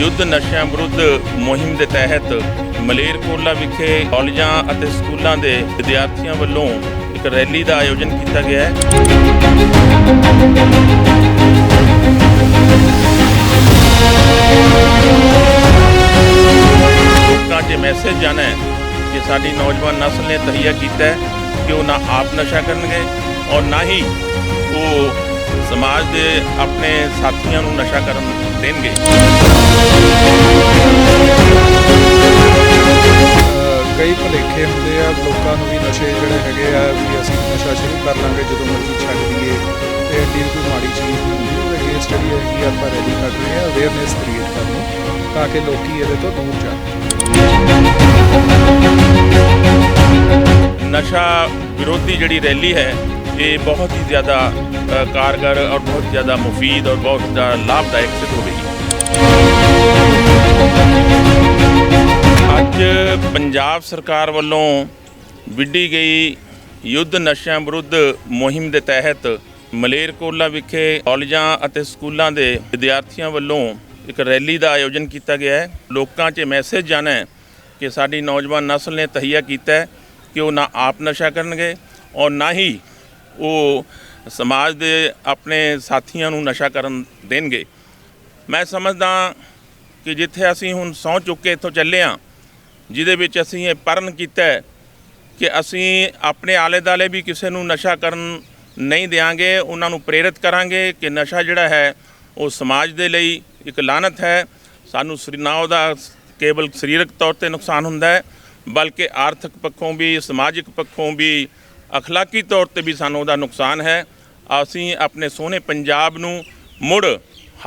ਯੁੱਧ ਨਸ਼ਿਆਂ ਵਿਰੁੱਧ ਮੁਹਿੰਮ ਦੇ ਤਹਿਤ ਮਲੇਰਕੋਟਲਾ ਵਿਖੇ ਕਾਲਜਾਂ ਅਤੇ ਸਕੂਲਾਂ ਦੇ ਵਿਦਿਆਰਥੀਆਂ ਵੱਲੋਂ ਇੱਕ ਰੈਲੀ ਦਾ ਆਯੋਜਨ ਕੀਤਾ ਗਿਆ ਹੈ। ਲੋਕਾਂ 'ਚ ਮੈਸੇਜ ਜਾਣਾ ਹੈ ਕਿ ਸਾਡੀ ਨੌਜਵਾਨ ਨਸਲ ਨੇ ਤਹੀਆ ਕੀਤਾ ਹੈ ਕਿ ਉਹ ਨਾ ਆਪ ਨਸ਼ਾ ਕਰਨਗੇ ਔਰ ਨਾ ਹੀ ਉਹ ਸਮਾਜ ਦੇ ਆਪਣੇ ਸਾਥੀਆਂ ਨੂੰ ਨਸ਼ਾ ਕਰਨ ਦੇਣਗੇ। ਕਈ ਭੁਲੇਖੇ ਹੁੰਦੇ ਆ ਲੋਕਾਂ ਨੂੰ ਵੀ ਨਸ਼ੇ ਜਿਹੜੇ ਹੈਗੇ ਆ ਵੀ ਅਸੀਂ ਨਸ਼ਾ ਸ਼ੁਰੂ ਕਰ ਲਾਂਗੇ ਜਦੋਂ ਮਰਜ਼ੀ ਛੱਡ ਦਈਏ। ਤੇ ਐਡੀ ਕੋਈ ਮਾੜੀ ਚੀਜ਼ ਨਹੀਂ ਹੁੰਦੀ ਉਹਦੇ ਅਗੇਂਸਟ ਜਿਹੜੀ ਹੈਗੀ ਆਪਾਂ ਰੈਲੀ ਕੱਢ ਰਹੇ ਆ ਅਵੇਅਰਨੈਸ ਕ੍ਰੀਏਟ ਕਰਨੀ ਤਾਂ ਕਿ ਲੋਕੀ ਇਹਦੇ ਤੋਂ ਦੂਰ ਜਾਣ। ਨਸ਼ਾ ਵਿਰੋਧੀ ਜਿਹੜੀ ਰੈਲੀ ਹੈ ਇਹ ਬਹੁਤ ਹੀ ਜ਼ਿਆਦਾ ਕਾਰਗਰ ਔਰ ਬਹੁਤ ਜ਼ਿਆਦਾ ਮੁਫੀਦ ਔਰ ਬਹੁਤ ਜ਼ਿਆਦਾ ਲਾਭਦਾਇਕ ਸਿੱਧ ਹੋਵੇਗੀ। ਅੱਜ ਪੰਜਾਬ ਸਰਕਾਰ ਵੱਲੋਂ ਵਿੱਢੀ ਗਈ ਯੁੱਧ ਨਸ਼ਿਆਂ ਵਿਰੁੱਧ ਮੁਹਿੰਮ ਦੇ ਤਹਿਤ ਮਲੇਰਕੋਲਾ ਵਿਖੇ ਕਾਲਜਾਂ ਅਤੇ ਸਕੂਲਾਂ ਦੇ ਵਿਦਿਆਰਥੀਆਂ ਵੱਲੋਂ ਇੱਕ ਰੈਲੀ ਦਾ ਆਯੋਜਨ ਕੀਤਾ ਗਿਆ ਹੈ। ਲੋਕਾਂ 'ਚ ਮੈਸੇਜ ਜਾਣਾ ਹੈ ਕਿ ਸਾਡੀ ਨੌਜਵਾਨ ਨਸਲ ਨੇ ਤਹੀਆ ਕੀਤਾ ਹੈ ਕਿ ਉਹ ਨਾ ਆਪ ਨਸ਼ਾ ਕਰਨਗੇ ਔਰ ਨਾ ਹੀ ਉਹ ਸਮਾਜ ਦੇ ਆਪਣੇ ਸਾਥੀਆਂ ਨੂੰ ਨਸ਼ਾ ਕਰਨ ਦੇਣਗੇ। ਮੈਂ ਸਮਝਦਾ ਕਿ ਜਿੱਥੇ ਅਸੀਂ ਹੁਣ ਸਹੁੰ ਚੁੱਕ ਕੇ ਇੱਥੋਂ ਚੱਲੇ ਹਾਂ ਜਿਹਦੇ ਵਿੱਚ ਅਸੀਂ ਇਹ ਪਰਨ ਕੀਤਾ ਕਿ ਅਸੀਂ ਆਪਣੇ ਆਲੇ ਦਾਲੇ ਵੀ ਕਿਸੇ ਨੂੰ ਨਸ਼ਾ ਕਰਨ ਨਹੀਂ ਦੇਵਾਂਗੇ ਉਹਨਾਂ ਨੂੰ ਪ੍ਰੇਰਿਤ ਕਰਾਂਗੇ ਕਿ ਨਸ਼ਾ ਜਿਹੜਾ ਹੈ ਉਹ ਸਮਾਜ ਦੇ ਲਈ ਇੱਕ ਲਾਨਤ ਹੈ। ਸਾਨੂੰ ਸਰੀ ਨਾ ਉਹਦਾ ਕੇਵਲ ਸਰੀਰਕ ਤੌਰ ਤੇ ਨੁਕਸਾਨ ਹੁੰਦਾ ਹੈ, ਬਲਕਿ ਆਰਥਿਕ ਪੱਖੋਂ ਵੀ, ਸਮਾਜਿਕ ਪੱਖੋਂ ਵੀ ਅਖਲਾਕੀ ਤੌਰ ਤੇ ਵੀ ਸਾਨੂੰ ਉਹਦਾ ਨੁਕਸਾਨ ਹੈ। ਅਸੀਂ ਆਪਣੇ ਸੋਹਣੇ ਪੰਜਾਬ ਨੂੰ ਮੁੜ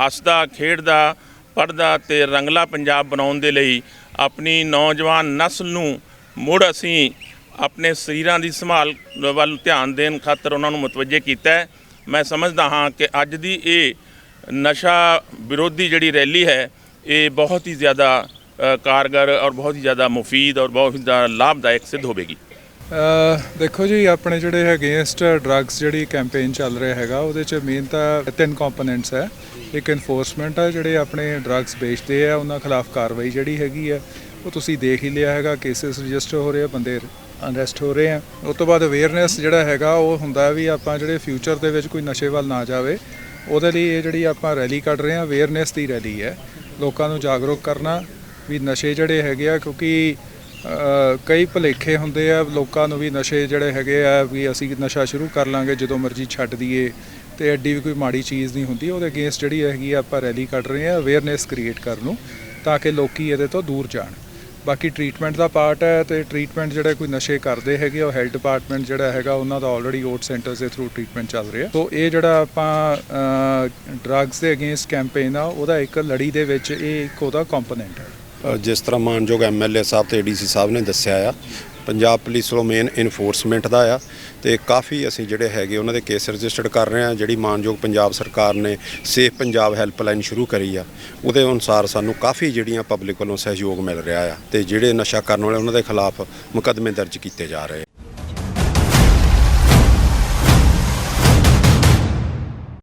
ਹੱਸਦਾ, ਖੇਡਦਾ ਪੜਦਾ ਤੇ ਰੰਗਲਾ ਪੰਜਾਬ ਬਣਾਉਣ ਦੇ ਲਈ ਆਪਣੀ ਨੌਜਵਾਨ ਨਸਲ ਨੂੰ ਮੁੜ ਅਸੀਂ ਆਪਣੇ ਸਰੀਰਾਂ ਦੀ ਸੰਭਾਲ ਵੱਲ ਧਿਆਨ ਦੇਣ ਖਾਤਰ ਉਹਨਾਂ ਨੂੰ ਮਤਵੱਜੇ ਕੀਤਾ ਮੈਂ ਸਮਝਦਾ ਹਾਂ ਕਿ ਅੱਜ ਦੀ ਇਹ ਨਸ਼ਾ ਵਿਰੋਧੀ ਜਿਹੜੀ ਰੈਲੀ ਹੈ, ਇਹ ਬਹੁਤ ਹੀ ਜ਼ਿਆਦਾ ਕਾਰਗਰ ਔਰ ਬਹੁਤ ਹੀ ਜ਼ਿਆਦਾ ਮੁਫੀਦ ਔਰ ਬਹੁਤ ਹੀ ਜ਼ਿਆਦਾ ਲਾਭਦਾਇਕ ਸਿੱਧ ਹੋਵੇਗੀ। ਦੇਖੋ ਜੀ, ਆਪਣੇ ਜਿਹੜੇ ਅਗੇਂਸਟ ਡਰੱਗਸ ਜਿਹੜੀ ਕੈਂਪੇਨ ਚੱਲ ਰਿਹਾ ਹੈਗਾ, ਉਹਦੇ ਚ ਮੇਨ ਤਾਂ ਤਿੰਨ ਕੰਪੋਨੈਂਟਸ ਹੈ। ਇੱਕ ਇਨਫੋਰਸਮੈਂਟ ਆ, ਜਿਹੜੇ ਆਪਣੇ ਡਰੱਗਸ ਵੇਚਦੇ ਆ, ਉਹਨਾਂ ਖਿਲਾਫ ਕਾਰਵਾਈ ਜਿਹੜੀ ਹੈਗੀ ਹੈ ਉਹ ਤੁਸੀਂ ਦੇਖ ਹੀ ਲਿਆ ਹੈਗਾ ਕੇਸਿਸ ਰਜਿਸਟਰ ਹੋ ਰਹੇ ਆ, ਬੰਦੇ ਅਰੈਸਟ ਹੋ ਰਹੇ ਆ। ਉਸ ਤੋਂ ਬਾਅਦ ਅਵੇਅਰਨੈਸ ਜਿਹੜਾ ਹੈਗਾ, ਉਹ ਹੁੰਦਾ ਵੀ ਆਪਾਂ ਜਿਹੜੇ ਫਿਊਚਰ ਦੇ ਵਿੱਚ ਕੋਈ ਨਸ਼ੇ ਵੱਲ ਨਾ ਜਾਵੇ, ਉਹਦੇ ਲਈ ਇਹ ਜਿਹੜੀ ਆਪਾਂ ਰੈਲੀ ਕੱਢ ਰਹੇ ਆ ਅਵੇਅਰਨੈਸ ਦੀ ਰੈਲੀ ਹੈ। ਲੋਕਾਂ ਨੂੰ ਜਾਗਰੂਕ ਕਰਨਾ, ਵੀ ਨਸ਼ੇ ਜਿਹੜੇ ਹੈਗੇ ਆ, ਕਿਉਂਕਿ ਕਈ ਭੁਲੇਖੇ ਹੁੰਦੇ ਆ, ਲੋਕਾਂ ਨੂੰ ਵੀ ਨਸ਼ੇ ਜਿਹੜੇ ਹੈਗੇ ਆ ਵੀ ਅਸੀਂ ਨਸ਼ਾ ਸ਼ੁਰੂ ਕਰ ਲਾਂਗੇ ਜਦੋਂ ਮਰਜ਼ੀ ਛੱਡ ਦਈਏ ਤੇ ਐਡੀ ਵੀ ਕੋਈ ਮਾੜੀ ਚੀਜ਼ ਨਹੀਂ ਹੁੰਦੀ। ਉਹਦੇ ਅਗੇਂਸਟ ਜਿਹੜੀ ਹੈਗੀ ਆ, ਆਪਾਂ ਰੈਲੀ ਕੱਢ ਰਹੇ ਆ ਅਵੇਅਰਨੈਸ ਕ੍ਰੀਏਟ ਕਰਨ ਨੂੰ ਤਾਂ ਕਿ ਲੋਕੀ ਇਹਦੇ ਤੋਂ ਦੂਰ ਜਾਣ। ਬਾਕੀ ਟ੍ਰੀਟਮੈਂਟ ਦਾ ਪਾਰਟ ਹੈ ਤੇ ਟ੍ਰੀਟਮੈਂਟ ਜਿਹੜਾ ਕੋਈ ਨਸ਼ੇ ਕਰਦੇ ਹੈਗੇ ਉਹ ਹੈਲਥ ਡਿਪਾਰਟਮੈਂਟ ਜਿਹੜਾ ਹੈਗਾ, ਉਹਨਾਂ ਦਾ ਆਲਰੇਡੀ ਓਟ ਸੈਂਟਰਸ ਦੇ ਥਰੂ ਟ੍ਰੀਟਮੈਂਟ ਚੱਲ ਰਿਹਾ। ਸੋ ਇਹ ਜਿਹੜਾ ਆਪਾਂ ਡਰੱਗਸ ਦੇ ਅਗੇਂਸਟ ਕੈਂਪੇਨ ਆ, ਉਹਦਾ ਇੱਕ ਲੜੀ ਦੇ ਵਿੱਚ ਇਹ ਇੱਕ ਉਹਦਾ ਕੰਪੋਨੈਂਟ ਹੈ। ਜਿਸ ਤਰ੍ਹਾਂ ਮਾਨਯੋਗ ਐਮਐਲਏ ਸਾਹਿਬ ਤੇ ਏਡੀਸੀ ਸਾਹਿਬ ਨੇ ਦੱਸਿਆ ਆ, ਪੰਜਾਬ ਪੁਲਿਸ ਵੱਲੋਂ ਮੇਨ ਇਨਫੋਰਸਮੈਂਟ ਦਾ ਆ ਤੇ ਕਾਫੀ ਅਸੀਂ ਜਿਹੜੇ ਹੈਗੇ ਉਹਨਾਂ ਦੇ ਕੇਸ ਰਜਿਸਟਰਡ ਕਰ ਰਹੇ ਆ, ਜਿਹੜੀ ਮਾਨਯੋਗ ਪੰਜਾਬ ਸਰਕਾਰ ਨੇ ਸੇਫ ਪੰਜਾਬ ਹੈਲਪਲਾਈਨ ਸ਼ੁਰੂ ਕਰੀ ਆ, ਉਹਦੇ ਅਨੁਸਾਰ ਸਾਨੂੰ ਕਾਫੀ ਜਿਹੜੀਆਂ ਪਬਲਿਕ ਵੱਲੋਂ ਸਹਿਯੋਗ ਮਿਲ ਰਿਹਾ ਆ ਤੇ ਜਿਹੜੇ ਨਸ਼ਾ ਕਰਨ ਵਾਲੇ ਉਹਨਾਂ ਦੇ ਖਿਲਾਫ ਮੁਕੱਦਮੇ ਦਰਜ ਕੀਤੇ ਜਾ ਰਹੇ ਆ।